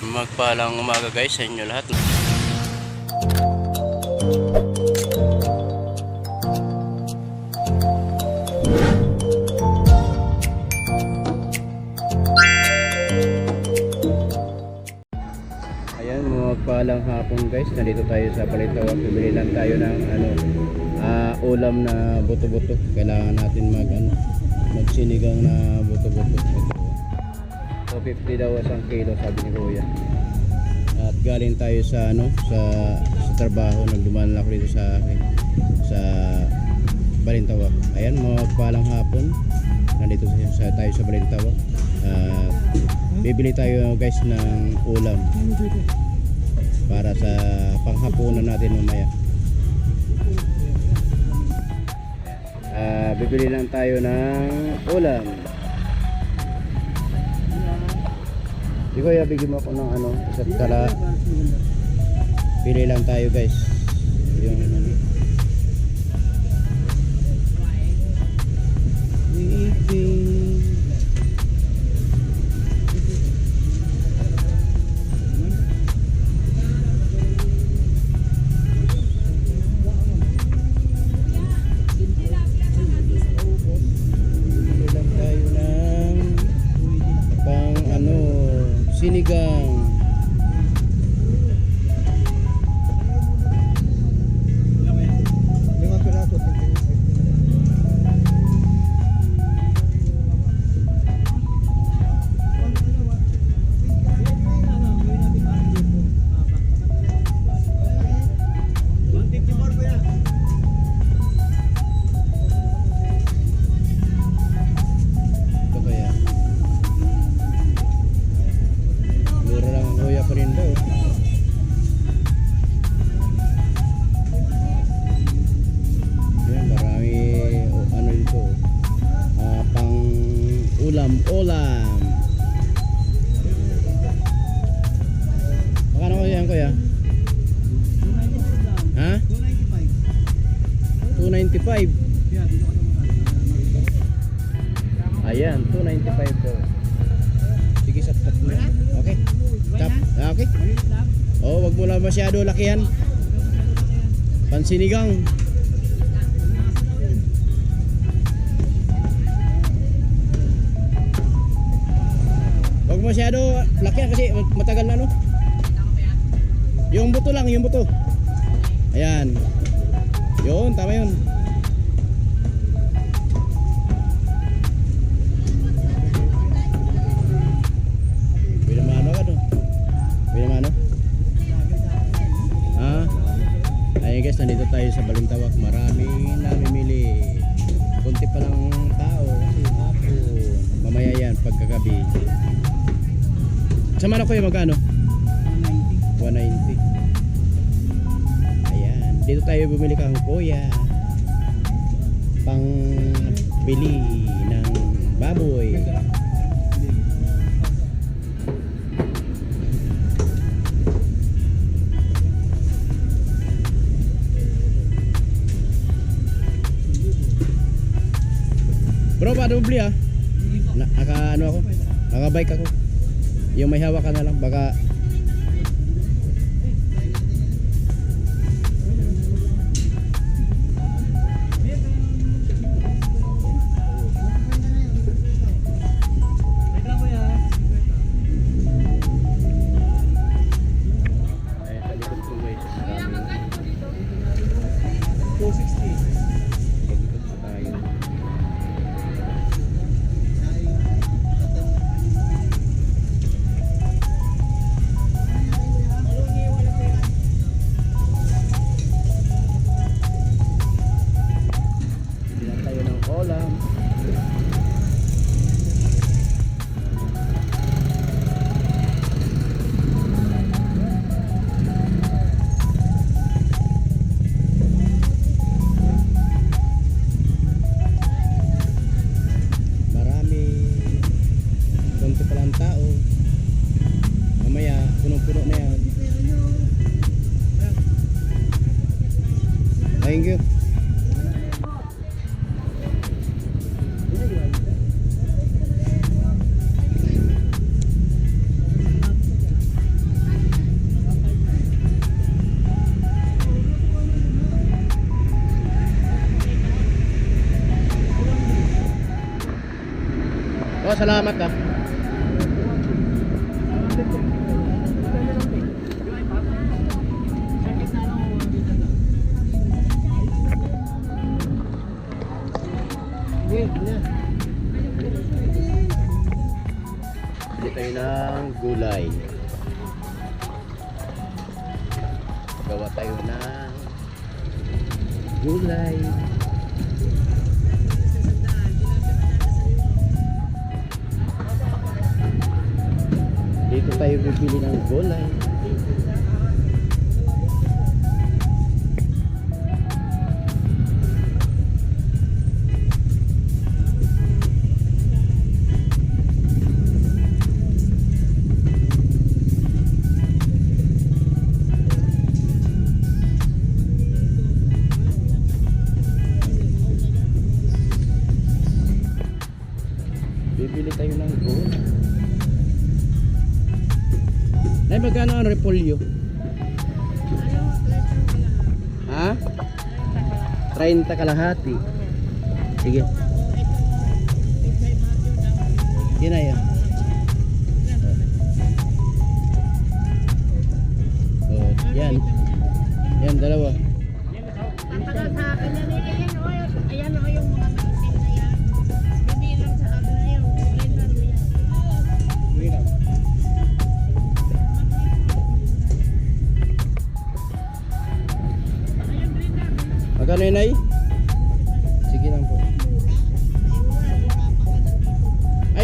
Magpalang umaga guys sa inyo lahat. Ayan, magpalang hapon guys. Nandito tayo sa Balintawak. Bibili lang tayo ng ano, ah, ulam na buto-buto. Kailangan natin mag ano, magsinigang na buto-buto. Ito, 250 daw isang kilo sabi ni Kuya. At galing tayo sa ano, sa sa trabaho, nagdumaan ako dito sa sa Balintawak. Ayan, magpalang hapon. Nandito sa, tayo sa Balintawak. At bibili tayo guys ng ulam para sa panghapunan natin mamaya. Ah, bibili lang tayo ng ulam. Di ko bigyan mo ako ng ano, isa't kala. Pili lang tayo guys. Yung ulam, ulam. Magkano ko yan kuya? Ha? 295. Ayan, 295 po. Sige, sa tatlo. Okay. Tap. Ah, Okay. Oh, wag mo lang masyado lakihan. Pansinigang. Wag masyado lakihan kasi matagal na no. Yung buto lang, yung buto. Ayan. Yun, tama yun. Ayun guys, nandito tayo sa Balintawak. Ko yung magkano? 190. Ayan. Dito tayo bumili kang kuya. Pang bili ng baboy. Bro, paano bumili ah? Na, naka ano ako? Naka bike ako. Yung may hawak ka na lang baka Thank you. Oh, salamat ah. Ng gulay. Gawa tayo ng gulay. Dito tayo bibili ng gulay. Repolyo? Ha? 30 kalahati. Sige. Yan na yan.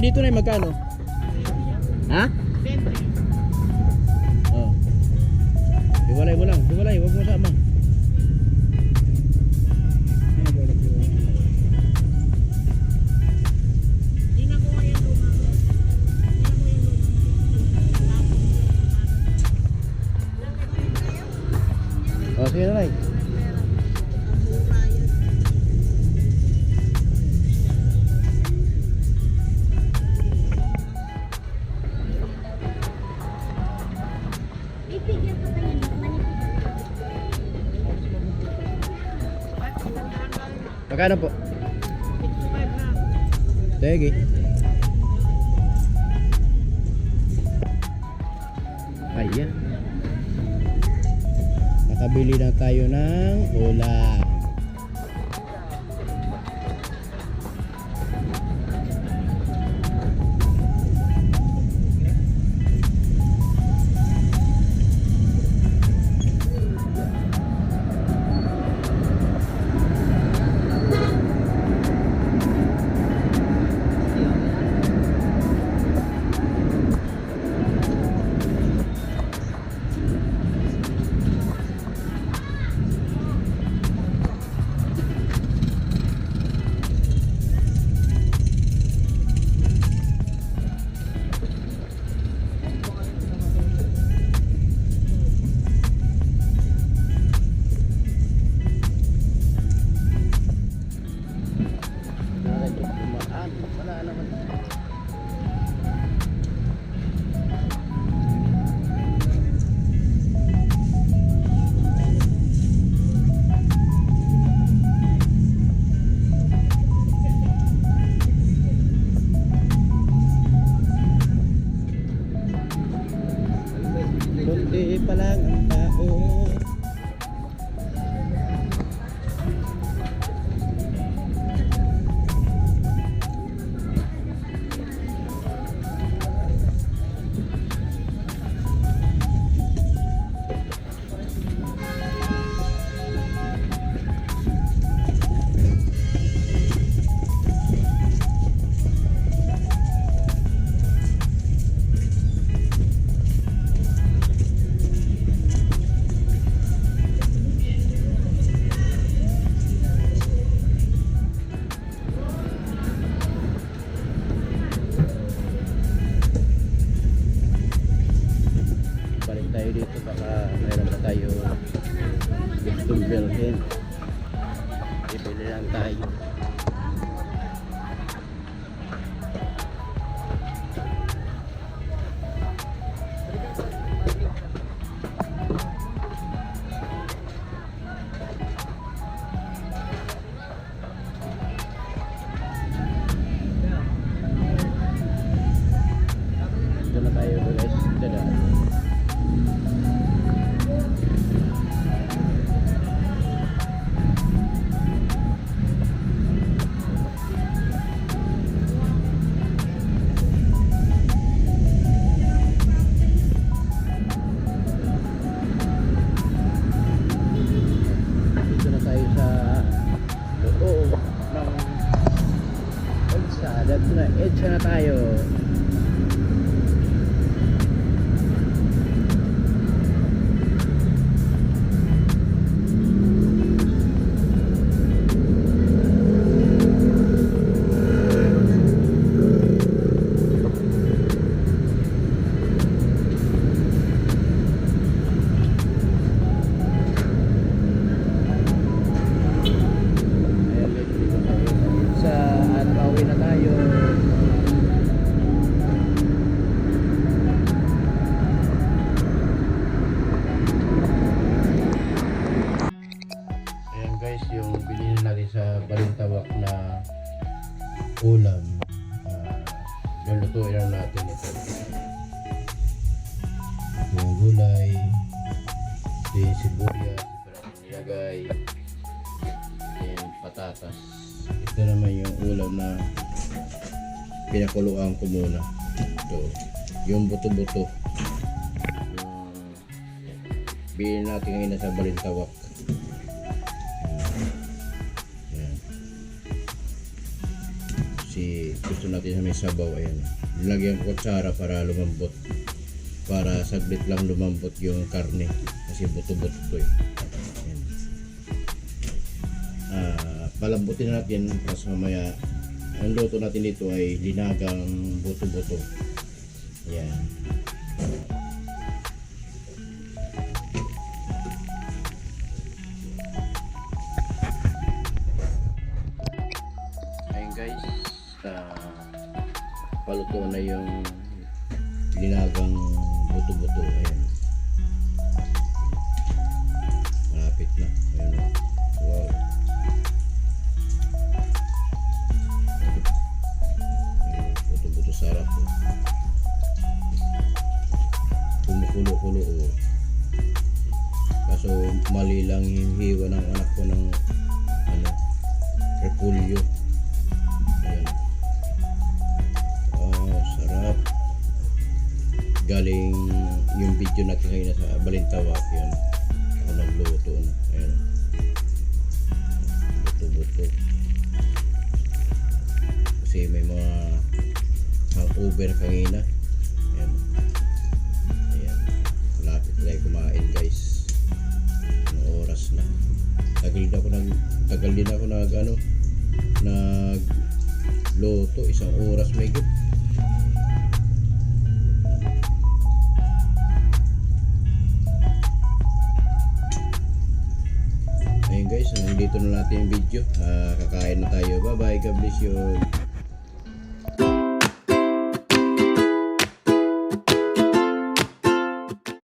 Dito na magkano? Ha? Oh. Hiwalay mo lang. Hiwalay. Huwag mo sama. Oh, sige na, Nay. Magkano po? 65 na. Sige. Ayan. Nakabili na tayo ng ulam. Ito naman yung ulam na pinakuluan ko muna. Ito. Yung buto-buto. Bilhin natin ngayon sa Balintawak. Ayan. Si gusto natin sa may sabaw ayan. Nilagyan ko kutsara para lumambot. Para saglit lang lumambot yung karne kasi buto-buto to eh. Ah, palambutin natin tapos mamaya ang luto natin dito ay linagang buto-buto. Ayan. Ayun guys, ah, paluto na yung linagang buto-buto. Ayan. Malapit na. Ayan. Wow. Mali lang yung hiwa ng anak ko ng ano, repulyo. Ayan. Oh, sarap. Galing yung video natin ngayon sa Balintawak yan. Ako nagluto na. Ayan. Buto-buto. Kasi may mga hangover kanina. Tagal din ako nag tagal din ako nag ano nag loto isang oras may good. Ayun guys, nandito na natin yung video. Ah, kakain na tayo. Bye bye. God bless you.